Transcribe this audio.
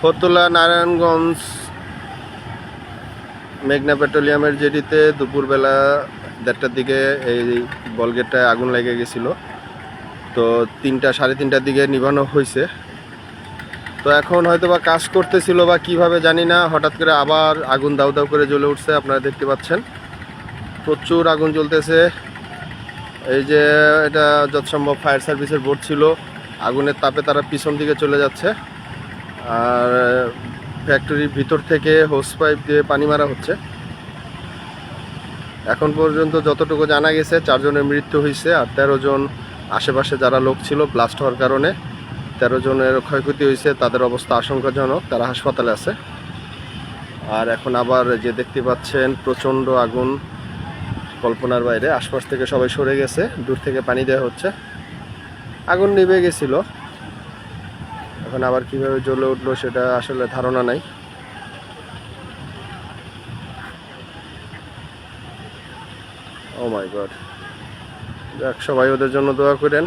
ফতুল্লা, নারায়ণগঞ্জ, মেঘনা পেট্রোলিয়ামের জেডিতে দুপুরবেলা দেড়টার দিকে এই বলগেটটায় আগুন লেগে গেছিল। তো তিনটা, সাড়ে তিনটার দিকে নিভানো হয়েছে। তো এখন হয়তো বা কাজ করতেছিল বা কীভাবে জানি না, হঠাৎ করে আবার আগুন দাউ দাউ করে জ্বলে উঠছে, আপনারা দেখতে পাচ্ছেন। প্রচুর আগুন জ্বলতেছে। এই যে এটা যৎসম্ভব ফায়ার সার্ভিসের বোর্ড ছিল, আগুনের তাপে তারা পিছন দিকে চলে যাচ্ছে। আর ফ্যাক্টরির ভিতর থেকে হোস পাইপ দিয়ে পানি মারা হচ্ছে। এখন পর্যন্ত যতটুকু জানা গেছে, চারজনের মৃত্যু হয়েছে আর তেরো জন আশেপাশে যারা লোক ছিল ব্লাস্ট হওয়ার কারণে, তেরো জনের ক্ষয়ক্ষতি হয়েছে, তাদের অবস্থা আশঙ্কাজনক, তারা হাসপাতালে আছে। আর এখন আবার যে দেখতে পাচ্ছেন, প্রচণ্ড আগুন কল্পনার বাইরে, আশপাশ থেকে সবাই সরে গেছে, দূর থেকে পানি দেওয়া হচ্ছে। আগুন নিভে গেছিল। এখন আবার কীভাবে জ্বলে উঠল সেটা আসলে ধারণা নাই। ও মাই গড যাক, সবাই ওদের জন্য দোয়া করেন।